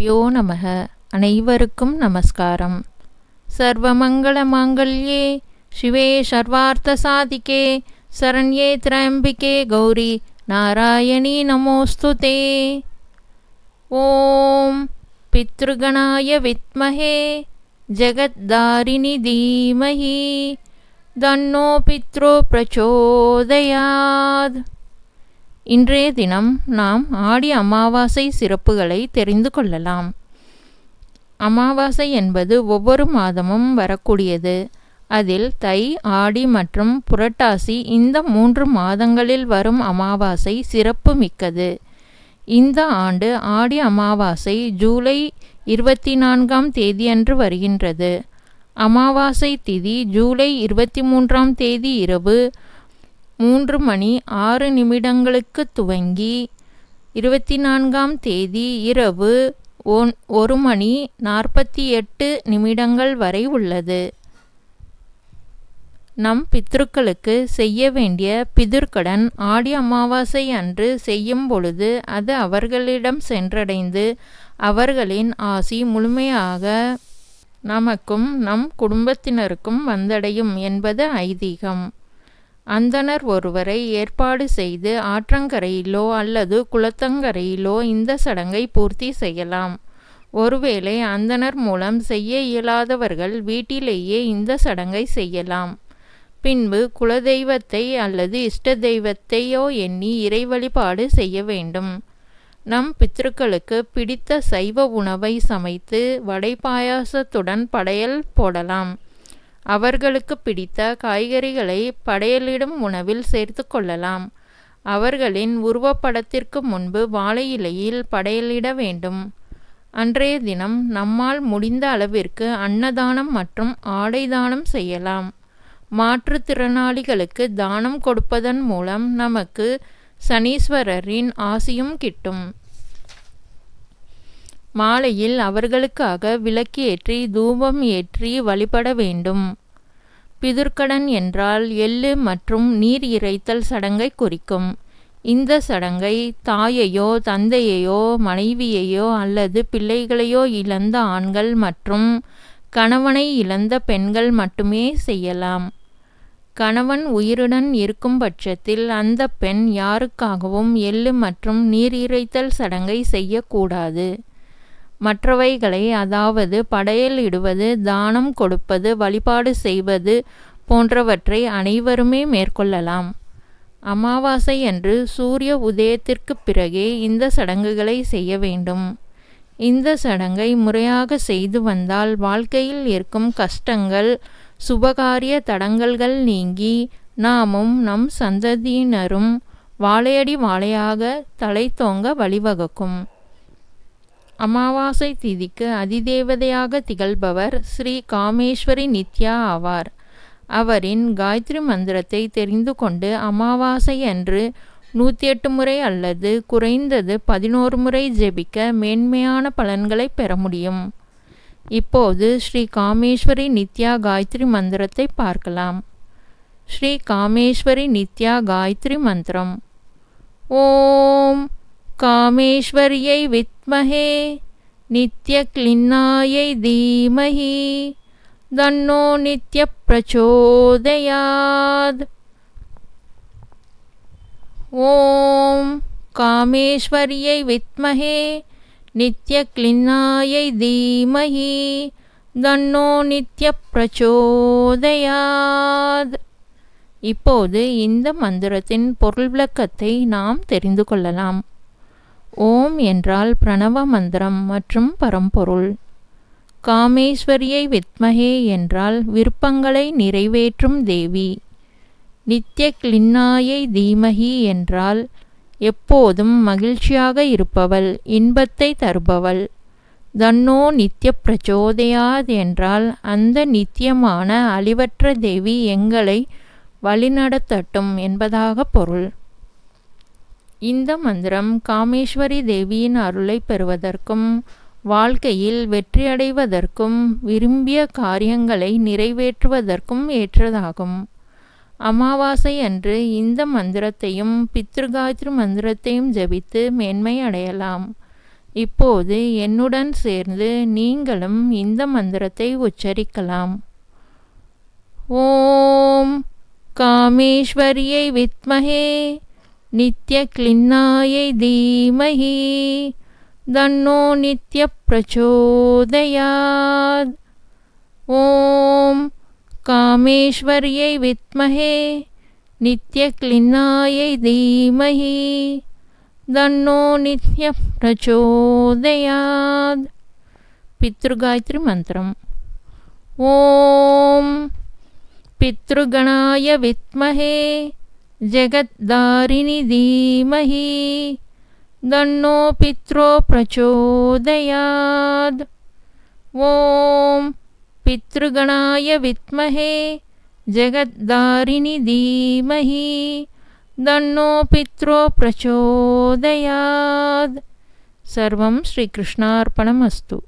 குருப்பியோ நமக. அனைவருக்கும் நமஸ்காரம். சர்வமங்கள மாங்கல்யே சிவே சர்வார்த்த சாதிகே சரண்யே திரம்பிகே கௌரி நாராயணி நமோஸ்துதே. ஓம் பித்ருகணாய வித்மஹே ஜெகத்தாரிணி தீமஹி தன்னோ பித்ரு பிரச்சோதயாத். இன்றைய தினம் நாம் ஆடி அமாவாசை சிறப்புகளை தெரிந்து கொள்ளலாம். அமாவாசை என்பது ஒவ்வொரு மாதமும் வரக்கூடியது. அதில் தை ஆடி மற்றும் புரட்டாசி இந்த மூன்று மாதங்களில் வரும் அமாவாசை சிறப்பு மிக்கது. இந்த ஆண்டு ஆடி அமாவாசை ஜூலை இருபத்தி நான்காம் தேதியன்று வருகின்றது. அமாவாசை திதி ஜூலை இருபத்தி மூன்றாம் தேதி இரவு மூன்று மணி ஆறு நிமிடங்களுக்கு துவங்கி இருபத்தி நான்காம் தேதி இரவு ஒன் ஒரு மணி நாற்பத்தி எட்டு நிமிடங்கள் வரை உள்ளது. நம் பித்ருக்களுக்கு செய்ய வேண்டிய பிதுர்கடன் ஆடி அமாவாசை அன்று செய்யும் பொழுது அது அவர்களிடம் சென்றடைந்து அவர்களின் ஆசி முழுமையாக நமக்கும் நம் குடும்பத்தினருக்கும் வந்தடையும் என்பது ஐதீகம். அந்தனர் ஒருவரை ஏற்பாடு செய்து ஆற்றங்கரையிலோ அல்லது குளத்தங்கரையிலோ இந்த சடங்கை பூர்த்தி செய்யலாம். ஒருவேளை அந்தனர் மூலம் செய்ய இயலாதவர்கள் வீட்டிலேயே இந்த சடங்கை செய்யலாம். பின்பு குலதெய்வத்தை அல்லது இஷ்ட தெய்வத்தையோ எண்ணி இறை வழிபாடு செய்ய வேண்டும். நம் பித்ருக்களுக்கு பிடித்த சைவ உணவை சமைத்து வடை பாயாசத்துடன் படையல் போடலாம். அவர்களுக்கு பிடித்த காய்கறிகளை படையலிடும் உணவில் சேர்த்து கொள்ளலாம். அவர்களின் உருவப்படத்திற்கு முன்பு வாழை இலையில் படையலிட வேண்டும். அன்றைய தினம் நம்மால் முடிந்த அளவிற்கு அன்னதானம் மற்றும் ஆடை தானம் செய்யலாம். மாற்றுத்திறனாளிகளுக்கு தானம் கொடுப்பதன் மூலம் நமக்கு சனீஸ்வரரின் ஆசியும் கிட்டும். மாலையில் அவர்களுக்காக விளக்கேற்றி தூபம் ஏற்றி வழிபட வேண்டும். பிதுர்க்கடன் என்றால் எள்ளு மற்றும் நீர் இறைத்தல் சடங்கை குறிக்கும். இந்த சடங்கை தாயையோ தந்தையையோ மனைவியையோ அல்லது பிள்ளைகளையோ இழந்த ஆண்கள் மற்றும் கணவனை இழந்த பெண்கள் மட்டுமே செய்யலாம். கணவன் உயிருடன் இருக்கும் பட்சத்தில் அந்த பெண் யாருக்காகவும் எள்ளு மற்றும் நீர் இறைத்தல் சடங்கை செய்யக்கூடாது. மற்றவைகளை அதாவது படையல் இடுவது தானம் கொடுப்பது வழிபாடு செய்வது போன்றவற்றை அனைவருமே மேற்கொள்ளலாம். அமாவாசை அன்று சூரிய உதயத்திற்கு பிறகே இந்த சடங்குகளை செய்ய வேண்டும். இந்த சடங்கை முறையாக செய்து வந்தால் வாழ்க்கையில் இருக்கும் கஷ்டங்கள் சுபகாரிய தடங்கல்கள் நீங்கி நாமும் நம் சந்ததியினரும் வாழையடி வாழையாக தலை தோங்க வழிவகுக்கும். அமாவாசை திதிக்கு அதிதேவதையாக திகழ்பவர் ஸ்ரீ காமேஸ்வரி நித்யா ஆவார். அவரின் காயத்ரி மந்திரத்தை தெரிந்து கொண்டு அமாவாசை அன்று நூற்றி எட்டு முறை அல்லது குறைந்தது பதினோரு முறை ஜெபிக்க மேன்மையான பலன்களை பெற முடியும். இப்போது ஸ்ரீ காமேஸ்வரி நித்யா காயத்ரி மந்திரத்தை பார்க்கலாம். ஸ்ரீ காமேஸ்வரி நித்யா காயத்ரி மந்திரம். ஓம் காமேஸ்வரியை வித்மஹே நித்யக்லின்னாயை தீமஹி தன்னோ நித்ய பிரச்சோதயாத் ஓம் காமேஸ்வரியை வித்மஹே நித்யக்லின்னாயை தீமஹி தன்னோ நித்ய பிரச்சோதயாத் இப்போது இந்த மந்திரத்தின் பொருள் விளக்கத்தை நாம் தெரிந்து கொள்ளலாம். ஓம் என்றால் பிரணவ மந்திரம் மற்றும் பரம்பொருள். காமேஸ்வரியை வித்மகே என்றால் விருப்பங்களை நிறைவேற்றும் தேவி. நித்ய கிளின்னாயை தீமகி என்றால் எப்போதும் மகிழ்ச்சியாக இருப்பவள் இன்பத்தை தருபவள். தன்னோ நித்ய பிரச்சோதையாது என்றால் அந்த நித்தியமான அழிவற்ற தேவி எங்களை வழிநடத்தட்டும் என்பதாக பொருள். இந்த மந்திரம் காமேஸ்வரி தேவியின் அருளை பெறுவதற்கும் வாழ்க்கையில் வெற்றியடைவதற்கும் விரும்பிய காரியங்களை நிறைவேற்றுவதற்கும் ஏற்றதாகும். அமாவாசை அன்று இந்த மந்திரத்தையும் பித்ருகாயத்ரி மந்திரத்தையும் ஜபித்து மேன்மை அடையலாம். இப்போது என்னுடன் சேர்ந்து நீங்களும் இந்த மந்திரத்தை உச்சரிக்கலாம். ஓம் காமேஸ்வரியை வித்மகே नित्यक्लिन्नायै धीमहि दन्नो नित्यप्रचोदयात्। ॐ कामेश्वर्यै विद्महे नित्यक्लिन्नायै धीमहि दन्नो नित्यप्रचोदयात्। पितृगायत्रीमन्त्रम् ॐ पितृगणाय विद्महे जगद्दारिणि धीमहि दन्नो पित्रो प्रचोदयात्। ॐ पितृगणाय विद्महे जगद्दारिणि धीमहि दन्नो पित्रो प्रचोदयात्। सर्वं श्रीकृष्णार्पणमस्तु